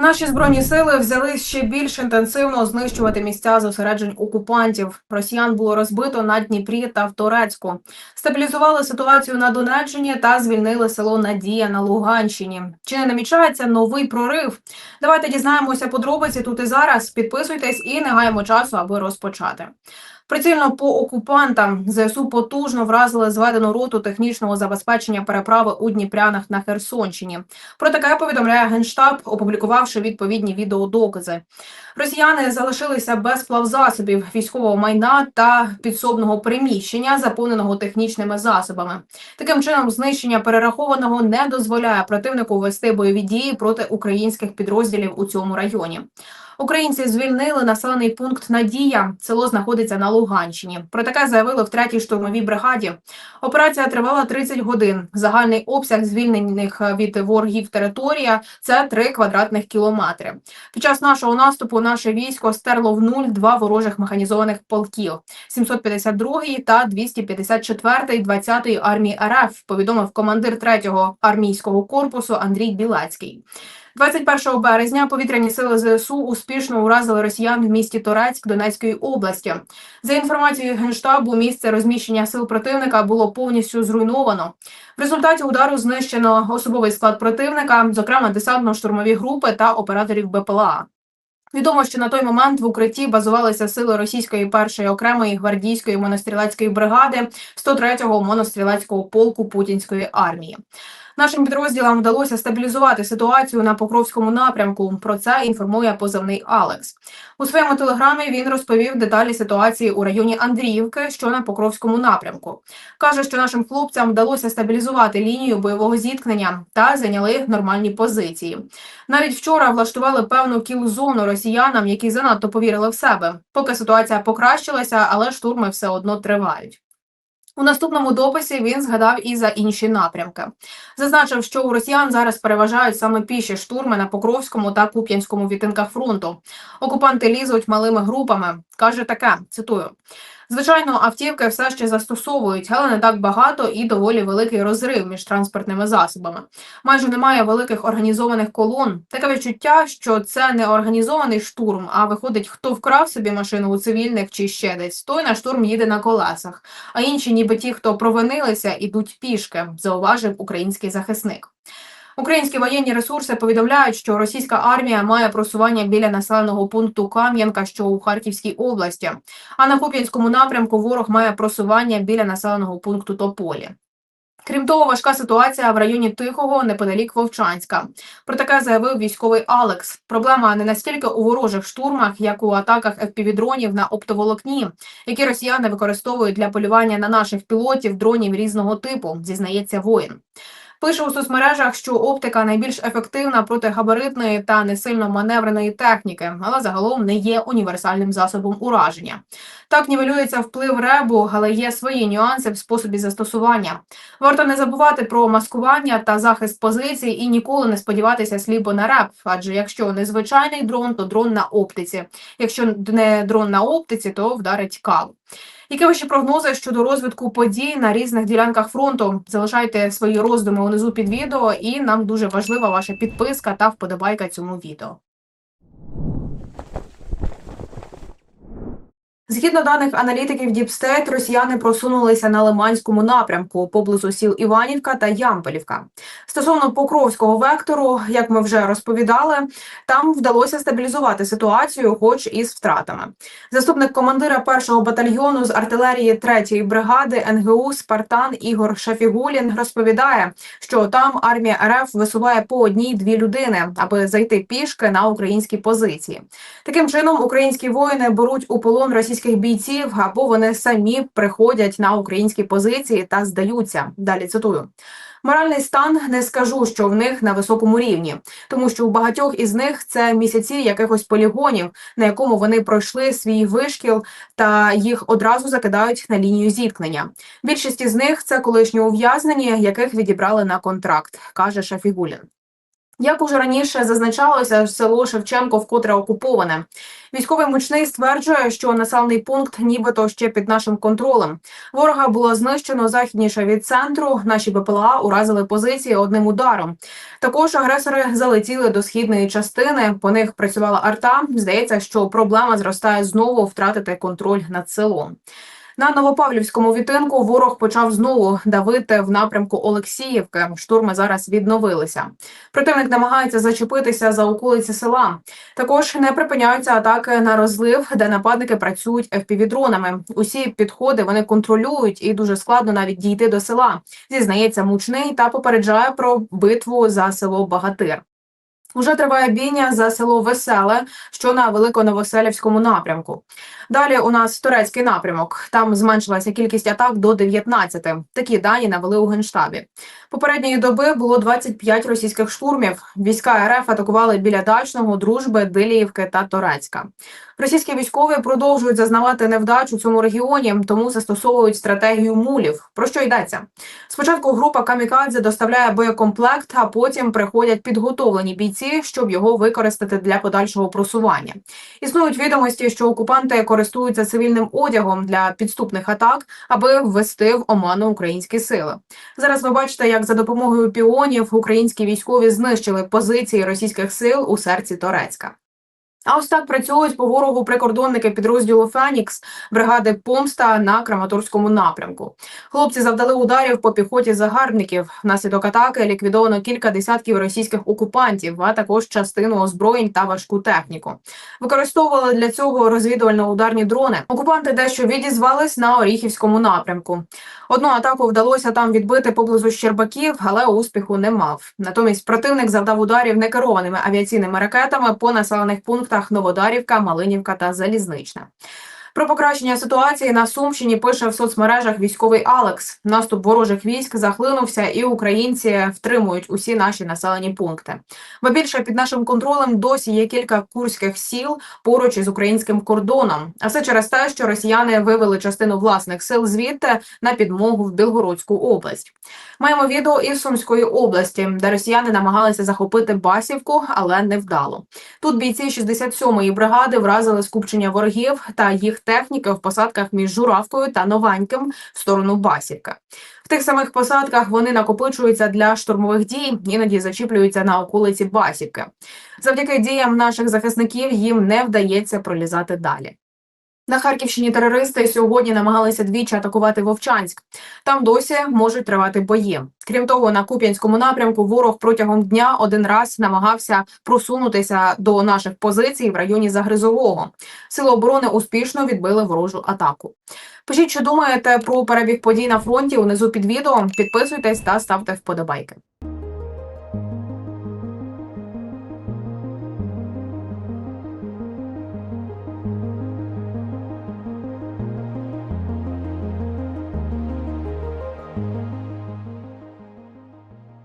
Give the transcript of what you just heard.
Наші збройні сили взяли ще більш інтенсивно знищувати місця зосереджень окупантів. Росіян було розбито на Дніпрі та в Торецьку. Стабілізували ситуацію на Донеччині та звільнили село Надія на Луганщині. Чи не намічається новий прорив? Давайте дізнаємося подробиці тут і зараз. Підписуйтесь і не гаємо часу, аби розпочати. Прицільно по окупантам ЗСУ потужно вразили зведену роту технічного забезпечення переправи у Дніпрянах на Херсонщині. Про таке повідомляє генштаб, опублікувавши відповідні відеодокази. Росіяни залишилися без плавзасобів, військового майна та підсобного приміщення, заповненого технічними засобами. Таким чином, знищення перерахованого не дозволяє противнику вести бойові дії проти українських підрозділів у цьому районі. Українці звільнили населений пункт Надія. Село знаходиться на Луганщині. Про таке заявили в третій штурмовій бригаді. Операція тривала 30 годин. Загальний обсяг звільнених від ворогів територія це 3 квадратних кілометри. Під час нашого наступу наше військо стерло в нуль два ворожих механізованих полків 752 та 254 20 армії РФ. Повідомив командир 3-го армійського корпусу Андрій Білацький. 21 березня повітряні сили ЗСУ успішно уразили росіян в місті Торецьк Донецької області. За інформацією генштабу, місце розміщення сил противника було повністю зруйновано. В результаті удару знищено особовий склад противника, зокрема десантно-штурмові групи та операторів БПЛА. Відомо, що на той момент в укритті базувалися сили російської першої окремої гвардійської монострілецької бригади 103-го монострілецького полку путінської армії. Нашим підрозділам вдалося стабілізувати ситуацію на Покровському напрямку. Про це інформує позивний Алекс. У своєму телеграмі він розповів деталі ситуації у районі Андріївки, що на Покровському напрямку. каже, що нашим хлопцям вдалося стабілізувати лінію бойового зіткнення та зайняли нормальні позиції. Навіть вчора влаштували певну кіл-зону росіянам, які занадто повірили в себе. Поки ситуація покращилася, але штурми все одно тривають. У наступному дописі він згадав і за інші напрямки. Зазначив, що у росіян зараз переважають саме піші штурми на Покровському та Куп'янському відтинках фронту. Окупанти лізуть малими групами. каже таке: цитую. Звичайно, автівки все ще застосовують, але не так багато і доволі великий розрив між транспортними засобами. Майже немає великих організованих колон. Таке відчуття, що це не організований штурм, а виходить, хто вкрав собі машину у цивільних чи ще десь. Той на штурм їде на колесах. А інші, ніби ті, хто провинилися, ідуть пішки, зауважив український захисник. Українські воєнні ресурси повідомляють, що російська армія має просування біля населеного пункту Кам'янка, що у Харківській області. А на Куп'янському напрямку ворог має просування біля населеного пункту Тополі. Крім того, важка ситуація в районі Тихого неподалік Вовчанська. Про таке заявив військовий Алекс. Проблема не настільки у ворожих штурмах, як у атаках FPV-дронів на оптоволокні, які росіяни використовують для полювання на наших пілотів дронів різного типу, зізнається воїн. Пише у соцмережах, що оптика найбільш ефективна проти габаритної та не сильно маневреної техніки, але загалом не є універсальним засобом ураження. Так нівелюється вплив ребу, але є свої нюанси в способі застосування. Варто не забувати про маскування та захист позицій і ніколи не сподіватися сліпо на реб, адже якщо не звичайний дрон, то дрон на оптиці. Якщо не дрон на оптиці, то вдарить кал. Які ваші прогнози щодо розвитку подій на різних ділянках фронту? Залишайте свої роздуми унизу під відео, і нам дуже важлива ваша підписка та вподобайка цьому відео. Згідно даних аналітиків Діпстейт, росіяни просунулися на Лиманському напрямку поблизу сіл Іванівка та Ямполівка. Стосовно Покровського вектору, як ми вже розповідали, там вдалося стабілізувати ситуацію, хоч із втратами. Заступник командира першого батальйону з артилерії 3-ї бригади НГУ Спартан Ігор Шафігулін розповідає, що там армія РФ висуває по одній-дві людини, аби зайти пішки на українські позиції. Таким чином українські воїни беруть у полон російських бійців, або вони самі приходять на українські позиції та здаються. Далі цитую. Моральний стан не скажу, що в них на високому рівні, тому що у багатьох із них це місяці якихось полігонів, на якому вони пройшли свій вишкіл та їх одразу закидають на лінію зіткнення. Більшість із них це колишні ув'язнені, яких відібрали на контракт, каже Шафігулін. Як уже раніше зазначалося, село Шевченко вкотре окуповане. Військовий мучний стверджує, що населений пункт нібито ще під нашим контролем. Ворога було знищено західніше від центру. Наші БПЛА уразили позиції одним ударом. Також агресори залетіли до східної частини. По них працювала арта. Здається, що проблема зростає знову втратити контроль над селом. На Новопавлівському відтинку ворог почав знову давити в напрямку Олексіївки. Штурми зараз відновилися. Противник намагається зачепитися за околиці села. Також не припиняються атаки на розлив, де нападники працюють FPV-дронами. Усі підходи вони контролюють і дуже складно навіть дійти до села. Зізнається мучний та попереджає про битву за село Багатир. Уже триває бійня за село Веселе, що на великоновоселівському напрямку. Далі у нас турецький напрямок. Там зменшилася кількість атак до 19. Такі дані навели у генштабі. Попередньої доби було 25 російських штурмів. Війська РФ атакували біля дачного, дружби, Диліївки та Торецька. Російські військові продовжують зазнавати невдач у цьому регіоні, тому застосовують стратегію мулів. Про що йдеться? Спочатку група камікадзе доставляє боєкомплект, а потім приходять підготовлені бійці, щоб його використати для подальшого просування. Існують відомості, що окупанти користуються цивільним одягом для підступних атак, аби ввести в оману українські сили. Зараз ви бачите, як за допомогою піонів українські військові знищили позиції російських сил у серці Торецька. А ось так працюють по ворогу прикордонники підрозділу Фенікс бригади Помста на Краматорському напрямку. Хлопці завдали ударів по піхоті загарбників. Внаслідок атаки ліквідовано кілька десятків російських окупантів, а також частину озброєнь та важку техніку. Використовували для цього розвідувально-ударні дрони. Окупанти дещо відізвались на Оріхівському напрямку. Одну атаку вдалося там відбити поблизу Щербаків, але успіху не мав. Натомість противник завдав ударів некерованими авіаційними ракетами по населених пунктах Новодарівка, Малинівка та Залізнична. Про покращення ситуації на Сумщині пише в соцмережах військовий Алекс. Наступ ворожих військ захлинувся, і українці втримують усі наші населені пункти. Бо більше під нашим контролем досі є кілька курських сіл поруч із українським кордоном. А все через те, що росіяни вивели частину власних сил звідти на підмогу в Білгородську область. Маємо відео із Сумської області, де росіяни намагалися захопити Басівку, але не вдало. Тут бійці 67-ї бригади вразили скупчення ворогів та їх техніки в посадках між Журавкою та Нованьким в сторону Басівка. В тих самих посадках вони накопичуються для штурмових дій, іноді зачіплюються на околиці Басівки. Завдяки діям наших захисників їм не вдається пролізати далі. На Харківщині терористи сьогодні намагалися двічі атакувати Вовчанськ. Там досі можуть тривати бої. Крім того, на Куп'янському напрямку ворог протягом дня один раз намагався просунутися до наших позицій в районі Загризового. Сили оборони успішно відбили ворожу атаку. Пишіть, що думаєте про перебіг подій на фронті унизу під відео. Підписуйтесь та ставте вподобайки.